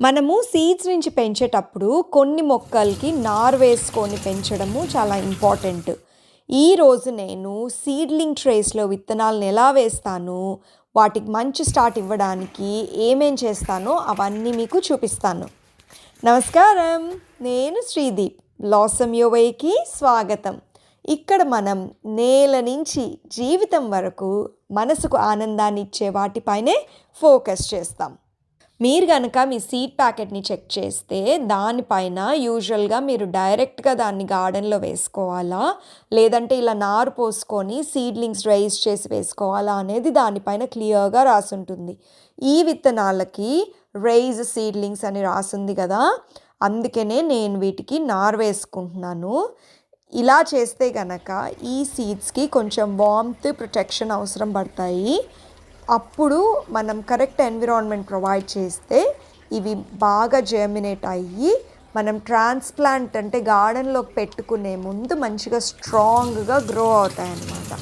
మనము సీడ్స్ నుంచి పెంచేటప్పుడు కొన్ని మొక్కలకి నారు వేసుకొని పెంచడము చాలా ఇంపార్టెంట్ ఈరోజు నేను సీడ్లింగ్ ట్రేస్లో విత్తనాలను ఎలా వేస్తాను వాటికి మంచి స్టార్ట్ ఇవ్వడానికి ఏమేం చేస్తానో అవన్నీ మీకు చూపిస్తాను. నమస్కారం నేను శ్రీదీప్ బ్లాసమ్ యోవేకి స్వాగతం. ఇక్కడ మనం నేల నుంచి జీవితం వరకు మనసుకు ఆనందాన్ని ఇచ్చే వాటిపైనే ఫోకస్ చేస్తాం. మీరు కనుక మీ సీడ్ ప్యాకెట్ని చెక్ చేస్తే దానిపైన యూజువల్గా మీరు డైరెక్ట్గా దాన్ని గార్డెన్లో వేసుకోవాలా? లేదంటే ఇలా నారు పోసుకొని సీడ్లింగ్స్ రైజ్ చేసి వేసుకోవాలా అనేది దానిపైన క్లియర్గా రాసుంటుంది. ఈ విత్తనాలకి రైజ్ సీడ్లింగ్స్ అని రాసుంది కదా అందుకనే నేను వీటికి నారు వేసుకుంటున్నాను. ఇలా చేస్తే గనక ఈ సీడ్స్కి కొంచెం వామ్త్ ప్రొటెక్షన్ అవసరం పడతాయి. అప్పుడు మనం కరెక్ట్ ఎన్విరాన్మెంట్ ప్రొవైడ్ చేస్తే ఇవి బాగా జర్మినేట్ అయ్యి మనం ట్రాన్స్ప్లాంట్ అంటే గార్డెన్లోకి పెట్టుకునే ముందు మంచిగా స్ట్రాంగ్గా గ్రో అవుతాయి అన్నమాట.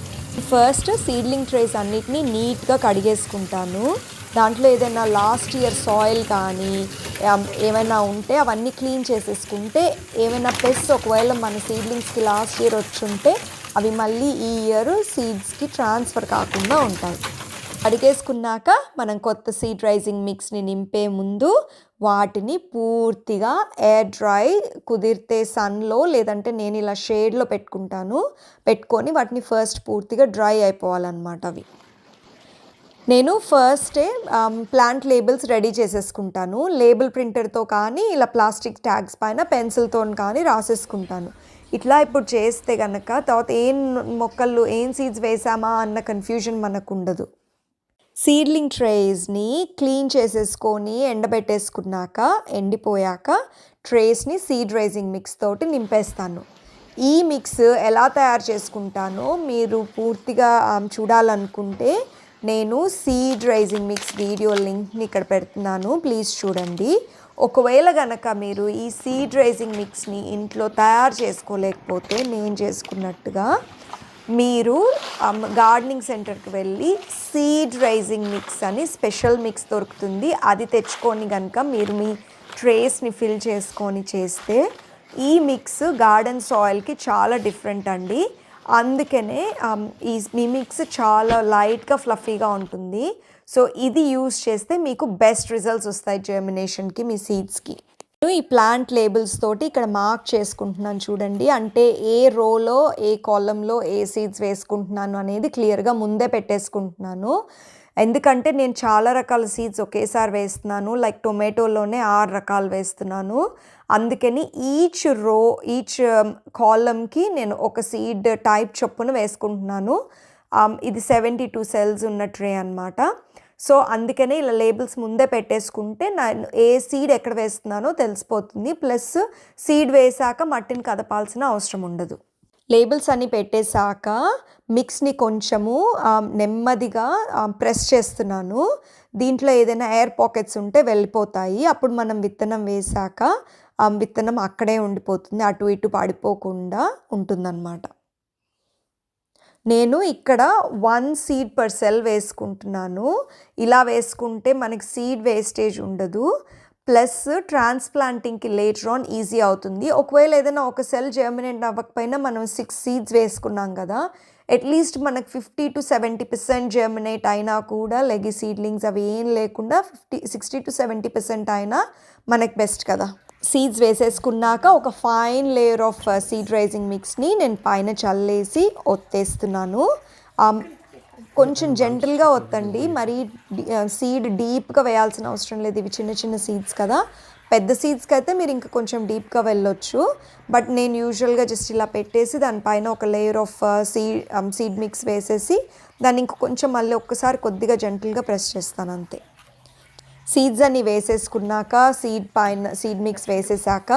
ఫస్ట్ సీడ్లింగ్ ట్రేస్ అన్నిటినీ నీట్గా కడిగేసుకుంటాను. దాంట్లో ఏదైనా లాస్ట్ ఇయర్ సాయిల్ కానీ ఏమైనా ఉంటే అవన్నీ క్లీన్ చేసేసుకుంటే ఏమైనా పెస్ట్ ఒకవేళ మన సీడ్లింగ్స్కి లాస్ట్ ఇయర్ వచ్చుంటే అవి మళ్ళీ ఈ ఇయర్ సీడ్స్కి ట్రాన్స్ఫర్ కాకుండా ఉంటాయి. అడిగేసుకున్నాక మనం కొత్త సీడ్ రైజింగ్ మిక్స్ని నింపే ముందు వాటిని పూర్తిగా ఎయిర్ డ్రై కుదిరితే సన్లో లేదంటే నేను ఇలా షేడ్లో పెట్టుకుంటాను పెట్టుకొని వాటిని ఫస్ట్ పూర్తిగా డ్రై అయిపోవాలన్నమాట అవి. నేను ఫస్టే ప్లాంట్ లేబుల్స్ రెడీ చేసేసుకుంటాను. లేబుల్ ప్రింటర్తో కానీ ఇలా ప్లాస్టిక్ ట్యాగ్స్ పైన పెన్సిల్తో కానీ రాసేసుకుంటాను. ఇట్లా ఇప్పుడు చేస్తే కనుక తర్వాత ఏం మొక్కలు ఏం సీడ్స్ వేసామా అన్న కన్ఫ్యూజన్ మనకు ఉండదు సీడ్లింగ్ ట్రేస్ని క్లీన్ చేసేసుకొని ఎండబెట్టేసుకున్నాక ఎండిపోయాక ట్రేస్ని సీడ్ రైజింగ్ మిక్స్ తోటి నింపేస్తాను. ఈ మిక్స్ ఎలా తయారు చేసుకుంటానో మీరు పూర్తిగా చూడాలనుకుంటే నేను సీడ్ రైజింగ్ మిక్స్ వీడియో లింక్ని ఇక్కడ పెడుతున్నాను. ప్లీజ్ చూడండి. ఒకవేళ గనక మీరు ఈ సీడ్ రైజింగ్ మిక్స్ని ఇంట్లో తయారు చేసుకోలేకపోతే నేను చేసుకున్నట్టుగా మీరు um, గార్డెనింగ్ సెంటర్కి వెళ్ళి సీడ్ రైజింగ్ మిక్స్ అని స్పెషల్ మిక్స్ దొరుకుతుంది. అది తెచ్చుకొని కనుక మీరు మీ ట్రేస్ని ఫిల్ చేసుకొని చేస్తే ఈ మిక్స్ గార్డెన్ సాయిల్కి చాలా డిఫరెంట్ అండి. అందుకనే um, ఈ మీ మిక్స్ చాలా లైట్గా ఫ్లఫీగా ఉంటుంది. సో ఇది యూస్ చేస్తే మీకు బెస్ట్ రిజల్ట్స్ వస్తాయి జర్మినేషన్కి మీ సీడ్స్కి ఈ ప్లాంట్ లేబుల్స్ తోటి ఇక్కడ మార్క్ చేసుకుంటున్నాను చూడండి. అంటే ఏ రోలో ఏ కాలంలో ఏ సీడ్స్ వేసుకుంటున్నాను అనేది క్లియర్గా ముందే పెట్టేసుకుంటున్నాను. ఎందుకంటే నేను చాలా రకాల సీడ్స్ ఒకేసారి వేస్తున్నాను. లైక్ టొమాటోలోనే ఆరు రకాలు వేస్తున్నాను. అందుకని ఈచ్ రో ఈచ్ కాలంకి నేను ఒక సీడ్ టైప్ చొప్పున వేసుకుంటున్నాను. Um, ఇది సెవెంటీ టూ సెల్స్ ఉన్న ట్రే అనమాట సో అందుకనే ఇలా లేబుల్స్ ముందే పెట్టేసుకుంటే నేను ఏ సీడ్ ఎక్కడ వేస్తున్నానో తెలిసిపోతుంది. ప్లస్ సీడ్ వేసాక మట్టిని కదపాల్సిన అవసరం ఉండదు. లేబుల్స్ అన్నీ పెట్టేశాక మిక్స్ని కొంచెము నెమ్మదిగా ప్రెస్ చేస్తున్నాను. దీంట్లో ఏదైనా ఎయిర్ పాకెట్స్ ఉంటే వెళ్ళిపోతాయి. అప్పుడు మనం విత్తనం వేశాక విత్తనం అక్కడే ఉండిపోతుంది. అటు ఇటు పడిపోకుండా ఉంటుందన్నమాట. నేను ఇక్కడ వన్ సీడ్ పర్ సెల్ వేసుకుంటున్నాను. ఇలా వేసుకుంటే మనకి సీడ్ వేస్టేజ్ ఉండదు. ప్లస్ ట్రాన్స్ప్లాంటింగ్కి లేటర్ ఆన్ ఈజీ అవుతుంది. ఒకవేళ ఏదైనా ఒక సెల్ జర్మినేట్ అవ్వకపోయినా మనం సిక్స్ సీడ్స్ వేసుకున్నాం కదా అట్లీస్ట్ మనకు fifty to seventy percent germinate అయినా కూడా లెగి సీడ్లింగ్స్ అవి ఏం లేకుండా fifty sixty to seventy percent అయినా మనకు బెస్ట్ కదా. సీడ్స్ వేసేసుకున్నాక ఒక fine layer of seed raising మిక్స్ని నేను పైన చల్లేసి ఒత్తేస్తున్నాను. Um, కొంచెం జెంటల్గా ఒత్తండి. మరి సీడ్ డీప్గా వేయాల్సిన అవసరం లేదు. ఇవి చిన్న చిన్న సీడ్స్ కదా. పెద్ద సీడ్స్కి అయితే మీరు ఇంకా కొంచెం డీప్గా వెళ్ళొచ్చు. బట్ నేను యూజువల్గా జస్ట్ ఇలా పెట్టేసి దానిపైన ఒక layer of seed seed mix వేసేసి దాన్ని ఇంక కొంచెం మళ్ళీ ఒక్కసారి కొద్దిగా జెంటల్గా ప్రెస్ చేస్తాను అంతే. సీడ్స్ అన్ని వేసేసుకున్నాక సీడ్ పైన సీడ్ మిక్స్ వేసేసాక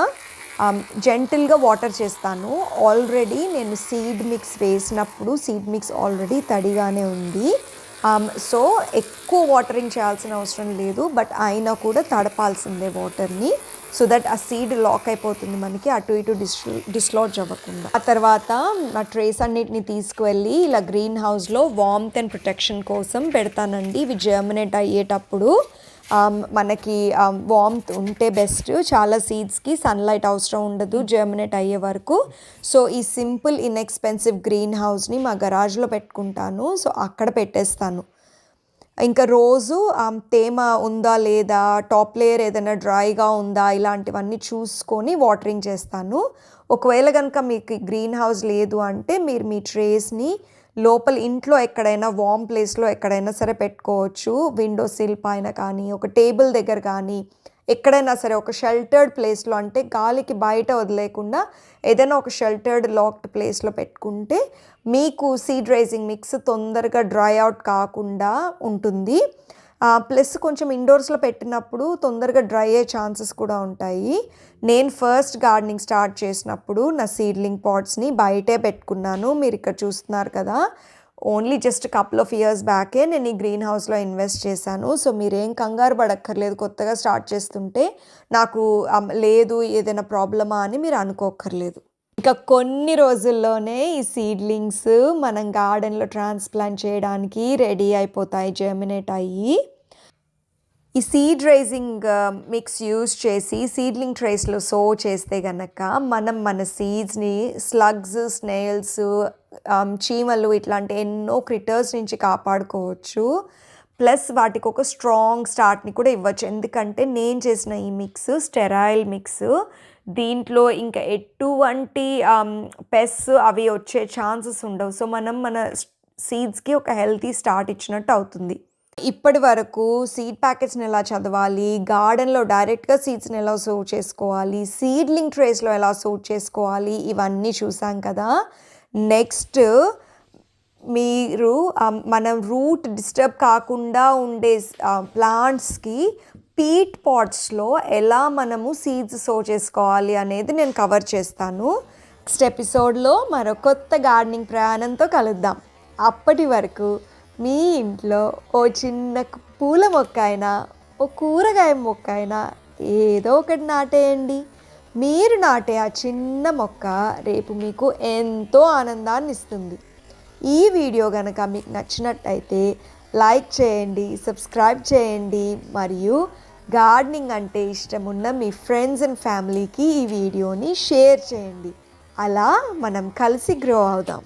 um, జెంటిల్గా వాటర్ చేస్తాను. ఆల్రెడీ నేను సీడ్ మిక్స్ వేసినప్పుడు సీడ్ మిక్స్ ఆల్రెడీ తడిగానే ఉంది. Um, సో ఎక్కువ వాటరింగ్ చేయాల్సిన అవసరం లేదు బట్ అయినా కూడా తడపాల్సిందే వాటర్ని సో దట్ ఆ సీడ్ లాక్ అయిపోతుంది మనకి అటు ఇటు డిస్ డిస్లాడ్జ్ అవ్వకుండా. ఆ తర్వాత నా ట్రేస్ అన్నిటిని తీసుకువెళ్ళి ఇలా గ్రీన్ హౌస్లో వామ్త్ అండ్ ప్రొటెక్షన్ కోసం పెడతానండి. ఇవి జర్మినేట్ అయ్యేటప్పుడు Um, మనకి um, వామ్త్ ఉంటే బెస్ట్ చాలా సీడ్స్కి సన్లైట్ అవసరం ఉండదు జర్మినేట్ అయ్యే వరకు. సో ఈ సింపుల్ ఇన్ఎక్స్పెన్సివ్ గ్రీన్ హౌస్ని మా గరాజ్లో పెట్టుకుంటాను. సో అక్కడ పెట్టేస్తాను. ఇంకా రోజు um, తేమ ఉందా లేదా టాప్ లేయర్ ఏదైనా డ్రైగా ఉందా ఇలాంటివన్నీ చూసుకొని వాటరింగ్ చేస్తాను. ఒకవేళ కనుక మీకు గ్రీన్ హౌస్ లేదు అంటే మీరు మీ ట్రేస్ని లోపల ఇంట్లో ఎక్కడైనా వామ్ ప్లేస్లో ఎక్కడైనా సరే పెట్టుకోవచ్చు. విండో సిల్ పైన కానీ ఒక టేబుల్ దగ్గర కానీ ఎక్కడైనా సరే ఒక షెల్టర్డ్ ప్లేస్లో అంటే గాలికి బయట వదిలేకుండా ఏదైనా ఒక షెల్టర్డ్ లాక్డ్ ప్లేస్లో పెట్టుకుంటే మీకు సీడ్ రైజింగ్ మిక్స్ తొందరగా డ్రై అవుట్ కాకుండా ఉంటుంది. ప్లస్ కొంచెం ఇండోర్స్లో పెట్టినప్పుడు తొందరగా డ్రై అయ్యే ఛాన్సెస్ కూడా ఉంటాయి. నేను ఫస్ట్ గార్డెనింగ్ స్టార్ట్ చేసినప్పుడు నా సీడ్లింగ్ పాట్స్ని బయటే పెట్టుకున్నాను. మీరు ఇక్కడ చూస్తున్నారు కదా. Only just couple of years బ్యాకే నేను ఈ గ్రీన్ హౌస్లో ఇన్వెస్ట్ చేశాను. సో మీరేం కంగారు పడక్కర్లేదు. కొత్తగా స్టార్ట్ చేస్తుంటే నాకు లేదు ఏదైనా ప్రాబ్లమా అని మీరు అనుకోక్కర్లేదు. ఇంకా కొన్ని రోజుల్లోనే ఈ సీడ్లింగ్స్ మనం గార్డెన్లో ట్రాన్స్ప్లాంట్ చేయడానికి రెడీ అయిపోతాయి జర్మినేట్ అయ్యి. ఈ seed raising um, mix use చేసి సీడ్లింగ్ ట్రేస్లో సో చేస్తే గనక మనం మన సీడ్స్ని స్లగ్స్ స్నేల్స్ చీమలు ఇట్లాంటి ఎన్నో క్రిటర్స్ నుంచి కాపాడుకోవచ్చు. ప్లస్ వాటికి ఒక స్ట్రాంగ్ స్టార్ట్ని కూడా ఇవ్వచ్చు. ఎందుకంటే నేను చేసిన ఈ మిక్స్ స్టెరాయిల్ మిక్స్ దీంట్లో ఇంకా ఎటువంటి పెస్ అవి వచ్చే ఛాన్సెస్ ఉండవు. సో మనం మన సీడ్స్కి ఒక హెల్తీ స్టార్ట్ ఇచ్చినట్టు అవుతుంది. ఇప్పటి వరకు సీడ్ ప్యాకెట్స్ని ఎలా చదవాలి గార్డెన్లో డైరెక్ట్గా సీడ్స్ని ఎలా సోవ్ చేసుకోవాలి సీడ్లింగ్ ట్రేస్లో ఎలా సోవ్ చేసుకోవాలి ఇవన్నీ చూసాం కదా. నెక్స్ట్ మీరు um, మనం రూట్ డిస్టర్బ్ కాకుండా ఉండే ప్లాంట్స్కి పీట్ పాట్స్లో ఎలా మనము సీడ్స్ సో చేసుకోవాలి అనేది నేను కవర్ చేస్తాను. నెక్స్ట్ ఎపిసోడ్లో మరో కొత్త గార్డెనింగ్ ప్రయాణంతో కలుద్దాం. అప్పటి వరకు మీ ఇంట్లో ఓ చిన్న పూల మొక్క అయినా ఓ కూరగాయ మొక్క అయినా ఏదో ఒకటి నాటేయండి. మీరు నాటే ఆ చిన్న మొక్క రేపు మీకు ఎంతో ఆనందాన్ని ఇస్తుంది ఈ వీడియో కనుక మీకు నచ్చినట్టయితే లైక్ చేయండి సబ్స్క్రైబ్ చేయండి మరియు గార్డెనింగ్ అంటే ఇష్టం ఉన్న మీ ఫ్రెండ్స్ అండ్ ఫ్యామిలీకి ఈ వీడియోని షేర్ చేయండి. అలా మనం కలిసి గ్రో అవుదాం.